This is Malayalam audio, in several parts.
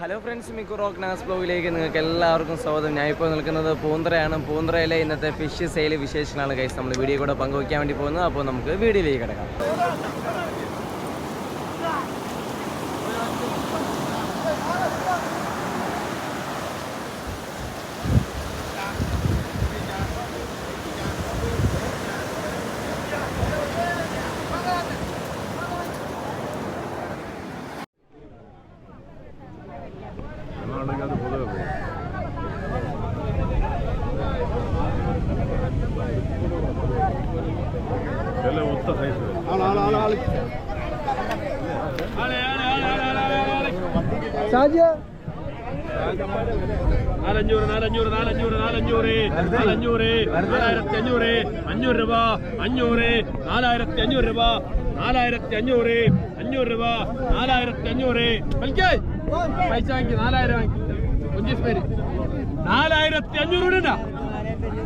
ഹലോ ഫ്രണ്ട്സ് മിക്കു റോക്ക് നാസ് ബ്ലോഗിലേക്ക് നിങ്ങൾക്ക് എല്ലാവർക്കും സ്വാഗതം. ഞാൻ ഇപ്പോൾ നിൽക്കുന്നത് പൂന്തറയാണ്. പൂന്തറയിലെ ഇന്നത്തെ ഫിഷ് സെയിൽ വിശേഷങ്ങളാണ് കൈസ് നമ്മൾ വീഡിയോ കൂടെ പങ്കുവയ്ക്കാൻ വേണ്ടി പോകുന്നത്. അപ്പോൾ നമുക്ക് വീഡിയോയിലേക്ക് കിടക്കാം. ಎಲ್ಲ ಉತ್ತ ಸೈಜ್ നാലഞ്ഞൂറ് നാലഞ്ഞൂറ് നാലഞ്ഞൂറ് നാലഞ്ഞൂറ് നാലഞ്ഞൂറ് നാലായിരത്തി അഞ്ഞൂറ് അഞ്ഞൂറ് രൂപ അഞ്ഞൂറ് നാലായിരത്തി അഞ്ഞൂറ് രൂപ നാലായിരത്തി അഞ്ഞൂറ് അഞ്ഞൂറ് രൂപ നാലായിരത്തി അഞ്ഞൂറ് വലിക്കേ പൈസ വാങ്ങി നാലായിരം വാങ്ങി കുഞ്ചീസ് പേര് നാലായിരത്തി അഞ്ഞൂറ് ഉണ്ടാ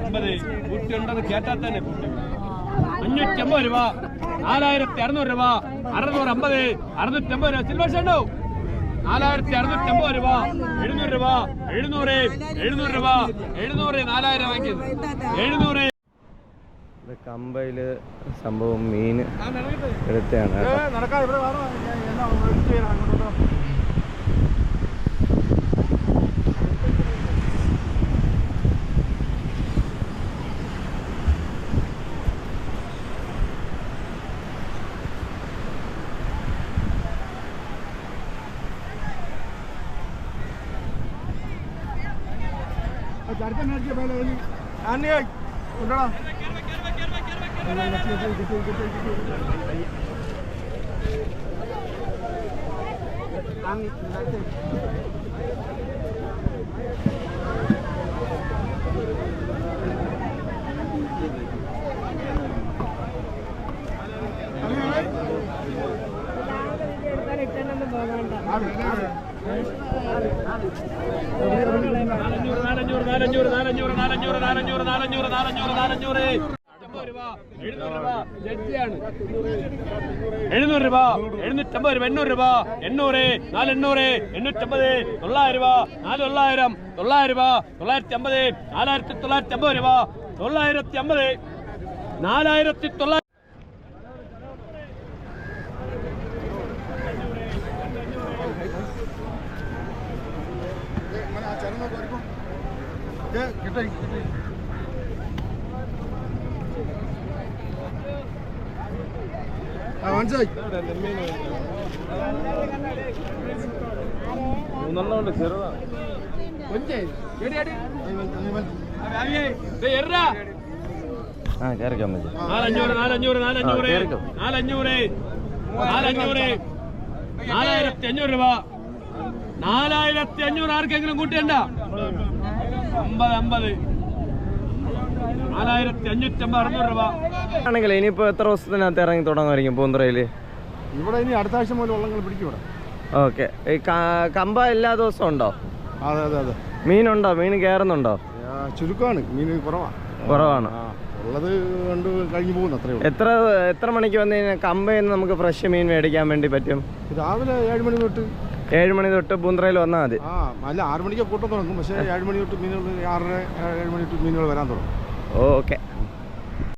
അമ്പത് കുട്ടി ഉണ്ടെന്ന് കേട്ടാൽ തന്നെ കുട്ടി അഞ്ഞൂറ്റി അമ്പത് രൂപ. നാലായിരത്തി അറുന്നൂറ് രൂപ. അറുന്നൂറ് അമ്പത് അറുന്നൂറ്റി അമ്പത് രൂപ. സിൽവർ ഷണ്ടോ നാലായിരത്തി അറുന്നൂറ്റി അമ്പത് രൂപ. എഴുന്നൂറ് രൂപ. എഴുന്നൂറ് എഴുന്നൂറ് രൂപ. എഴുന്നൂറ് നാലായിരം വാങ്ങിയത് എഴുന്നൂറ്. കമ്പയിൽ സംഭവം മീൻ എടുത്തതാണ്. നടക്കാം ഇവിടെ വേണം ഭഗവാൻ എഴുന്നൂറ് രൂപ എഴുന്നൂറ്റമ്പത് രൂപ എണ്ണൂറ് രൂപ എണ്ണൂറ് നാല് എണ്ണൂറ് എണ്ണൂറ്റമ്പത് തൊള്ളായിരം രൂപ നാല് തൊള്ളായിരം തൊള്ളായിരം രൂപ തൊള്ളായിരത്തി അമ്പത് നാലായിരത്തി തൊള്ളായിരത്തി അമ്പത് രൂപ തൊള്ളായിരത്തി അമ്പത് നാലായിരത്തി തൊള്ളായിരത്തി കിട്ടി ആ മനസ്സിലായി മൂന്നെണ്ണം ഉണ്ട് ചെറുതാണ് ആ കയറിക്കാൻ മതി നാലഞ്ഞൂറ് നാലഞ്ഞൂറ് നാലഞ്ഞൂറ്. നാലഞ്ഞൂറ് നാലഞ്ഞൂറ് നാലായിരത്തി അഞ്ഞൂറ് രൂപ നാലായിരത്തി അഞ്ഞൂറ് ആർക്കെങ്കിലും കൂട്ടിയണ്ട? അമ്പത് അമ്പത്. നാലായിരത്തി അഞ്ഞൂറ്റമ്പത് അറുന്നൂറ് രൂപ. ആണെങ്കിൽ ഇനിയിപ്പോ എത്ര ദിവസത്തിനകത്ത് ഇറങ്ങി തുടങ്ങുമായിരിക്കും പൂന്തറയിൽ ഇവിടെ ഇനി അടുത്ത ആഴ്ച മുതൽ വള്ളങ്ങൾ പിടിക്കും ഇവിടെ. ഓക്കെ. ഈ കമ്പ എല്ലാ ദിവസവും ഉണ്ടോ? അതെ അതെ അതെ. മീനുണ്ടോ? മീൻ കയറുന്നുണ്ടോ? ചുരുക്കമാണ്. മീൻ കുറവാണ്. കുറവാണ് ഉള്ളത് കണ്ട് കഴിഞ്ഞു പോകുന്നു അത്രേ ഉള്ളൂ. എത്ര എത്ര മണിക്ക് വന്നു കഴിഞ്ഞാൽ കമ്പയിൽ നിന്ന് നമുക്ക് ഫ്രഷ് മീൻ മേടിക്കാൻ വേണ്ടി പറ്റും? രാവിലെ ഏഴ് മണി തൊട്ട് ഏഴ് മണി തൊട്ട് പൂന്തറയിൽ വന്നാൽ മതി. ആ അല്ല ആറ് മണിക്ക് കൂട്ടം തുടങ്ങും. പക്ഷേ ഏഴ് മണി തൊട്ട് മീനുകൾ ആറര ഏഴ് മണി തൊട്ട് മീനുകൾ വരാൻ തുടങ്ങും. ഓക്കെ.